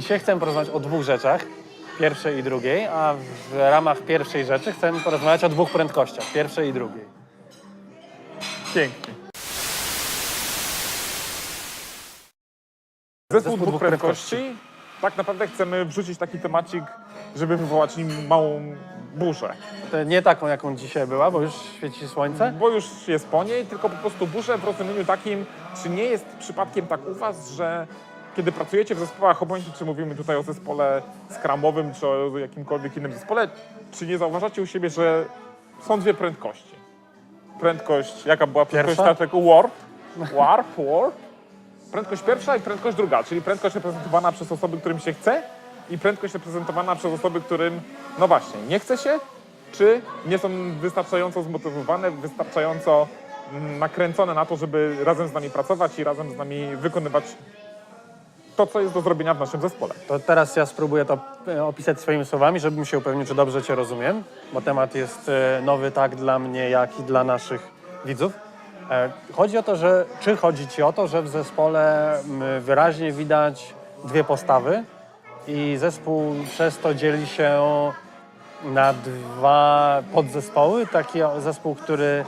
Dzisiaj chcę porozmawiać o dwóch rzeczach, pierwszej i drugiej, a w ramach pierwszej rzeczy chcę porozmawiać o dwóch prędkościach, pierwszej i drugiej. Pięknie. Zespół dwóch prędkości. Tak naprawdę chcemy wrzucić taki temacik, żeby wywołać nim małą burzę. To nie taką, jaką dzisiaj była, bo już świeci słońce. Bo już jest po niej, tylko po prostu burzę w rozumieniu takim, czy nie jest przypadkiem tak u Was, że kiedy pracujecie w zespołach, obojętnie czy mówimy tutaj o zespole skramowym, czy o jakimkolwiek innym zespole, czy nie zauważacie u siebie, że są dwie prędkości? Prędkość, jaka była prędkość Pierwsza? Star Treku? Warp, warp, warp. Prędkość pierwsza i prędkość druga, czyli prędkość reprezentowana przez osoby, którym się chce i prędkość reprezentowana przez osoby, którym, no właśnie, nie chce się, czy nie są wystarczająco zmotywowane, wystarczająco mm, nakręcone na to, żeby razem z nami pracować i razem z nami wykonywać to, co jest do zrobienia w naszym zespole. To teraz ja spróbuję to e, opisać swoimi słowami, żebym się upewnił, czy dobrze Cię rozumiem, bo temat jest e, nowy tak dla mnie, jak i dla naszych widzów. E, Chodzi o to, że czy chodzi Ci o to, że w zespole wyraźnie widać dwie postawy i zespół przez to dzieli się na dwa podzespoły. Taki zespół, który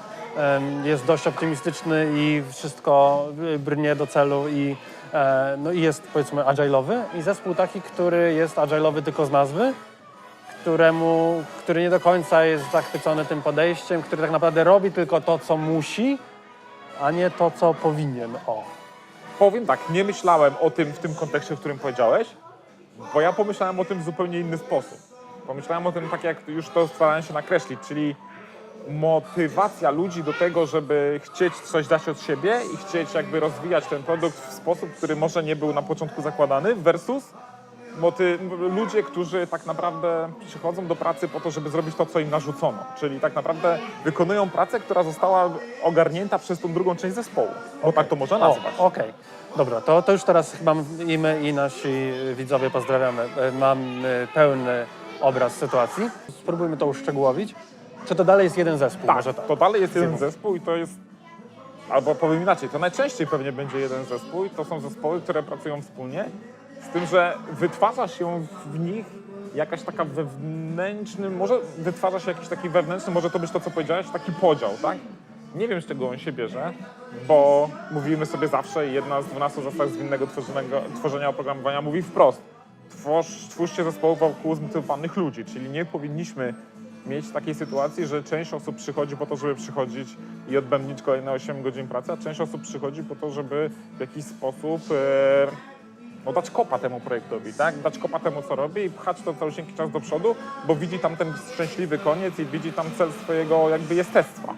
jest dość optymistyczny i wszystko y, brnie do celu i, e, no i jest powiedzmy agile'owy i zespół taki, który jest agile'owy tylko z nazwy, któremu, który nie do końca jest zachwycony tym podejściem, który tak naprawdę robi tylko to, co musi, a nie to, co powinien. O. Powiem tak, nie myślałem o tym w tym kontekście, w którym powiedziałeś, bo ja pomyślałem o tym w zupełnie inny sposób. Pomyślałem o tym tak, jak już to starałem się nakreślić, czyli motywacja ludzi do tego, żeby chcieć coś dać od siebie i chcieć jakby rozwijać ten produkt w sposób, który może nie był na początku zakładany, versus moty- ludzie, którzy tak naprawdę przychodzą do pracy po to, żeby zrobić to, co im narzucono. Czyli tak naprawdę wykonują pracę, która została ogarnięta przez tą drugą część zespołu. Bo tak to można O, nazwać. Okej. Dobra, to, to już teraz chyba i my i nasi widzowie pozdrawiamy. E, Mamy pełny obraz sytuacji. Spróbujmy to uszczegółowić. Czy to dalej jest jeden zespół? Tak, Może tak. to dalej jest jeden zespół i to jest, albo powiem inaczej, to najczęściej pewnie będzie jeden zespół i to są zespoły, które pracują wspólnie, z tym, że wytwarza się w nich jakaś taka wewnętrzny, może wytwarza się jakiś taki wewnętrzny, może to być to, co powiedziałeś, taki podział, tak? Nie wiem, z czego on się bierze, bo mówimy sobie zawsze, jedna z 12 zasad zwinnego tworzenia oprogramowania mówi wprost, Tworz, twórzcie zespoły wokół zmotywowanych ludzi, czyli nie powinniśmy mieć takiej sytuacji, że część osób przychodzi po to, żeby przychodzić i odbębnić kolejne 8 godzin pracy, a część osób przychodzi po to, żeby w jakiś sposób e, no, dać kopa temu projektowi, tak? Dać kopa temu, co robi i pchać to calusieńki czas do przodu, bo widzi tam ten szczęśliwy koniec i widzi tam cel swojego jakby jestestwa.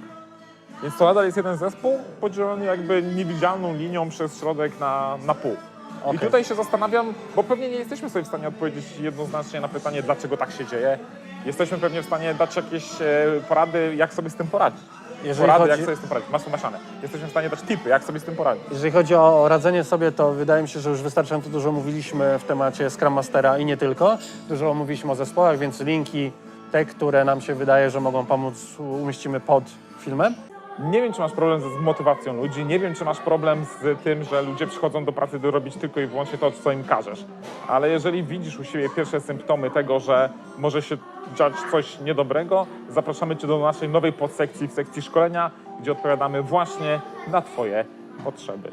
Więc to nadal jest jeden zespół podzielony jakby niewidzialną linią przez środek na, na pół. I Okej. tutaj się zastanawiam, bo pewnie nie jesteśmy sobie w stanie odpowiedzieć jednoznacznie na pytanie, dlaczego tak się dzieje. Jesteśmy pewnie w stanie dać jakieś e, porady, jak sobie z tym poradzić. Jeżeli porady, chodzi- jak sobie z tym poradzić. Masło maszane. Jesteśmy w stanie dać tipy, jak sobie z tym poradzić. Jeżeli chodzi o radzenie sobie, to wydaje mi się, że już wystarczająco dużo mówiliśmy w temacie Scrum Mastera i nie tylko. Dużo mówiliśmy o zespołach, więc linki, te, które nam się wydaje, że mogą pomóc, umieścimy pod filmem. Nie wiem, czy masz problem z motywacją ludzi, nie wiem, czy masz problem z tym, że ludzie przychodzą do pracy, by robić tylko i wyłącznie to, co im każesz. Ale jeżeli widzisz u siebie pierwsze symptomy tego, że może się dziać coś niedobrego, zapraszamy Cię do naszej nowej podsekcji w sekcji szkolenia, gdzie odpowiadamy właśnie na Twoje potrzeby.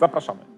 Zapraszamy.